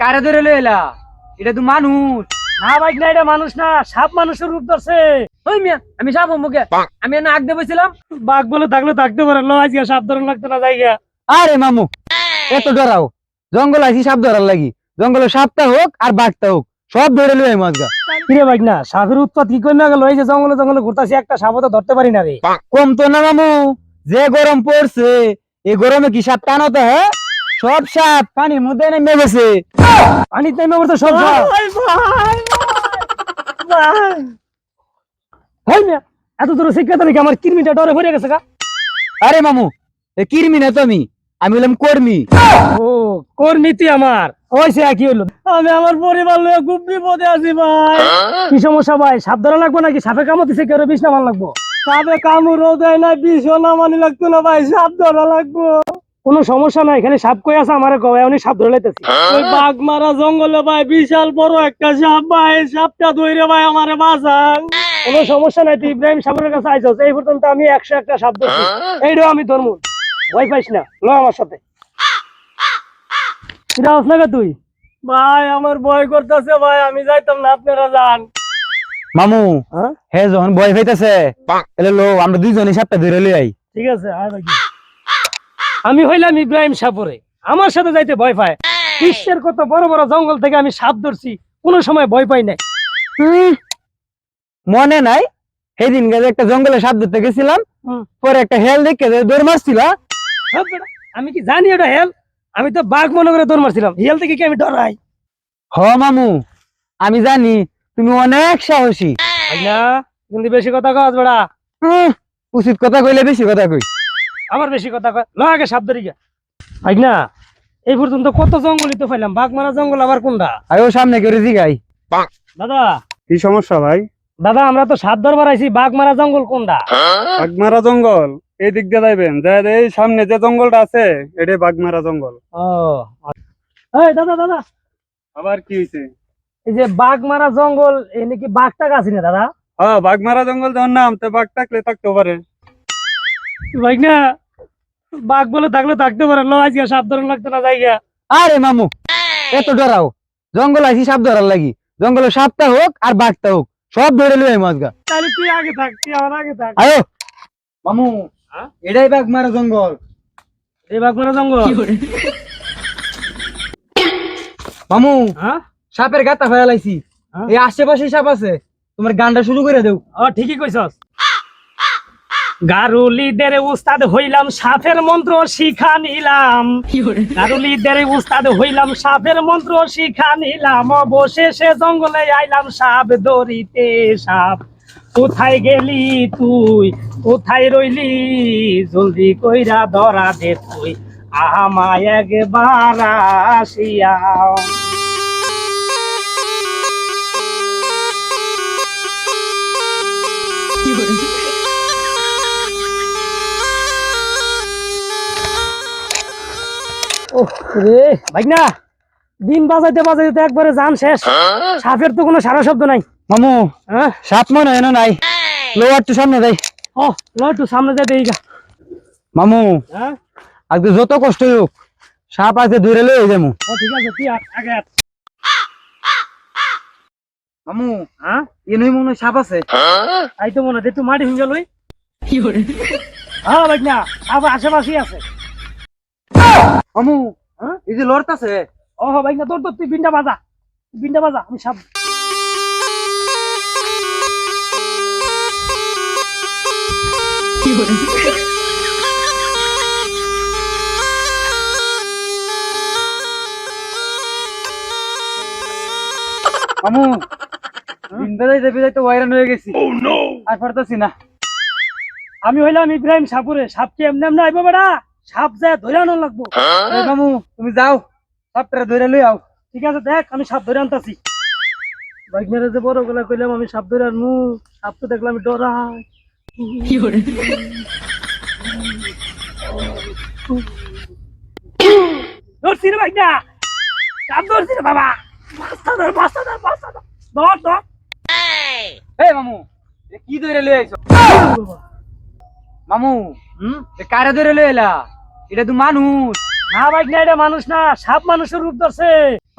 কারে ধরে লই এলা? এটা তো মানুষ। না ভাই না এটা মানুষ না সাপ মানুষের রূপ ধরছে। ওই মিয়া আমি সাপ মুখে আমি না আগ দেবছিলাম বাঘ বলে থাকলে থাকতে পারে লো আজকে সাপ ধরন লাগতো না জায়গা আরে মামু এত ডরাও। জঙ্গল আছি সাপ ধরার লাগি। জঙ্গলে সাপটা হোক আর বাঘটা হোক সব ধরে লই মজগা কিরে ভাই না সাপের উৎপাত কি করে না গেল? এই যে জঙ্গলে জঙ্গলে ঘুরতাছি একটা সাপও তো ধরতে পারি না রে। কম তো না মামু। যে গরম পড়ছে এই গরমে কি সাপ টানো তো হ্যাঁ? সব সাপ পানির মধ্যে নেমে গেছে। পানির টাইমে তো সব সাপ। এত দূর শিক্ষা নাকি আমার কিরমিটা ডরে ভরে গেছে গা? আরে মামু এ কিরমি না তো আমি আমি হলাম কর্মী। ও কর্মী তুই আমার। সে কি হইল আমি আমার পরিবার লয়ে খুব বিপদে আছি ভাই। কি সমস্যা ভাই? সাপ ধরা লাগবো নাকি? সাপে কামড় দিছে কেউ বিষ নামান লাগবো? সাপে কামড়ও দেয় না বিষ না মানি লাগতো না ভাই সাপ ধরা লাগবো। কোনো সমস্যা নাই এখানে সাপ কই আছে? আমার কবে উনি সাপ ধরে লাইতেছি। ওই বাঘ মারা জঙ্গলে ভাই বিশাল বড় একটা সাপ ভাই সাপটা ধরে ভাই আমারে বাঁচান। কোনো সমস্যা নাই তুই ইব্রাহিম সাহেবের কাছে আইছস এই পর্যন্ত আমি একশো একটা সাপ ধরছি। এইটাও আমি ধরমু। ভয় পাইস না ল আমার সাথে। কিরা আস না তুই? ভাই আমার ভয় করতেছে ভাই আমি যাইতাম না আপনারা যান। মামু হ্যাঁ? হে যখন ভয় পাইতেছে তাহলে লো আমরা দুইজনে সাপটা ধরে লই আই। ঠিক আছে আয় আমি হইলাম ইব্রাহিম সাপরে। আমার সাথে যাইতে ভয় পায়। বিশ্বের কত বড় বড় জঙ্গল থেকে আমি সাপ ধরছি কোনো সময় ভয় পাই নাই। মনে নাই? সেদিন গেছে একটা জঙ্গলে সাপ ধরতে গেছিলাম। হুম। পরে একটা হেল দেখে যে দৌড় মারছিল। আমি কি জানি এটা হেল? আমি তো বাঘ মনে করে দৌড় মারছিলাম। হেল থেকে কি আমি ডরাই? হ মামু আমি জানি। তুমি অনেক সাহসী। না কিন্তু বেশি কথা কস বেড়া উচিত কথা কইলে বেশি কথা কই। আমার বেশি কথা কয় ল আগে সাপ ধরি গা ভাই না এই পর্যন্ত কত জঙ্গলই তো পাইলাম বাঘ মারা জঙ্গল আবার কোনটা? আয়ো সামনে করে জিগাই। দাদা। কি সমস্যা ভাই? দাদা আমরা তো সাত ধরবার আইছি বাঘ মারা জঙ্গল কোনটা? বাগমারা জঙ্গল এই দিক দিয়ে যাইবেন যা এই সামনে যে জঙ্গলটা আছে এটাই বাগমারা জঙ্গল। ও এই দাদা দাদা। আবার কি হয়েছে এই যে বাঘ মারা জঙ্গল এই নাকি বাঘ টাক আছে না দাদা? হ্যাঁ বাগমারা জঙ্গল যখন নাম তো বাঘ থাকলে থাকতে পারে। ভাই না বাঘ বলে থাকলে থাকতে পারে লো আজকে সাপ ধরন লাগতো না জায়গা। আরে মামু এত ডরাও। জঙ্গল আছি সাপ ধরার লাগি। জঙ্গলে সাপটা হোক আর বাঘটা হোক সব ধরে লই মজগা তাহলে তুই আগে থাক তুই আমার আগে থাক। আয়ো। মামু হ্যাঁ? এটাই বাঘ মারা জঙ্গল এই বাঘ মারা জঙ্গল মামু হ্যাঁ? সাপের গাতা ফেলা লাইছি। হ্যাঁ? এই আশেপাশে সাপ আছে তোমার গানটা শুরু করে দেও। ও ঠিকই কইছস। গারুলিদের উস্তাদ হইলাম সাপের মন্ত্র শিখা নিলাম। গারুলিদের উস্তাদ হইলাম সাপের মন্ত্র শিখা নিলাম। অবশেষে জঙ্গলে আইলাম সাপ দড়িতে সাপ। কোথায় গেলি তুই? কোথায় রইলি? জলদি কইরা ধরা দে তুই। আমায় একবার আসিয়া রে। ভাই না দিন বাজাইতে বাজাইতে একবারে জান শেষ। সাপের তো কোনো সারা শব্দ নাই। মামু হ্যাঁ? সাপ মনে হয় নাই? লোয়ার তো সামনে যাই। ও ল একটু সামনে যাই দেই মামু হ্যাঁ? যত কষ্ট হোক সাপ আছে ধরে লই যাব ও ঠিক আছে তুই আগে মামু হ্যাঁ? এনই মনে হয় সাপ আছে। আই তো মনে হয় তুই মাটি হিঙ্গা লই। হ্যাঁ ভাই না আবার আশেপাশেই আছে। মামু হ্যাঁ? এই যে লড়তাছে। ও ভাই না তুই বিনটা বাজা। বিনটা বাজা আমি সাপ মামু দিন বেলাইতে বেলাইতে ওয়াইরান হয়ে গেছি। আর পারতাছি না। আমি হইলাম ইব্রাহিম সাপুরে। সাপ কি এমনি এমনি আইবো বেড়া? সাপ যায় ধরে আনো লাগবো। মামু তুমি যাও। সাপটা ধরে লই আও। ঠিক আছে দেখ আমি সাপ ধরে আনতাছি। বাইক মেরে যে বড় গলা কইলাম আমি সাপ ধরে আনমু। সাপ তো দেখলাম আমি ডরাই। ধরছি রে না সাপ ধরছি রে বাবা। বাস্তা ধর বাস্তা ধর বাস্তা ধর। ধর ধর। এই! মামু এ কি ধরে লই আইছো? মামু হুম? এ কারে ধরে লইলা এটা তো মানুষ। না ভাই না এটা মানুষ না সাপ মানুষের রূপ ধরছে।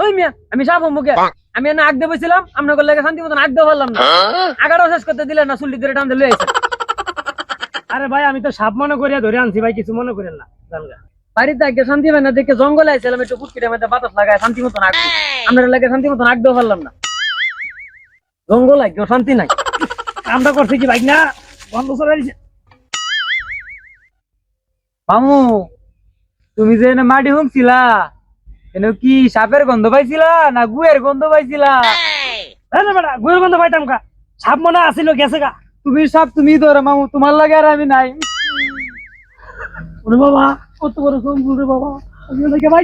ওই মিয়া আমি সাপ মুখে আমি না আগ দেবছিলাম আপনার লাগে শান্তি মতন আগ পারলাম না। আগারও শেষ করতে দিলেন না চুল্লি ধরে টান দিলে আরে ভাই আমি তো সাপ মনে করিয়া ধরে আনছি ভাই কিছু মনে করেন না জানগা। বাড়িতে আগে শান্তি হয় না দেখে জঙ্গলে আইছিলাম একটু পুটকিটার মধ্যে বাতাস লাগায় শান্তি মতন আগ আপনার লাগে শান্তি মতন আগ পারলাম না। জঙ্গল আগে শান্তি নাই। কামটা করছে কি ভাই না? বন্ধ করে দিছে। মামু তুমি যে এনে মাটি হুমছিলা এনে কি সাপের গন্ধ পাইছিলা না গুয়ের গন্ধ পাইছিলা? বেটা গুয়ের গন্ধ পাইতাম কা সাপ মনে আসিল গেছে গা। তুমি সাপ তুমি ধরো মামু তোমার লাগে আর আমি নাই। ওরে বাবা কত বড় সম্ভব রে বাবা। আমি ভাই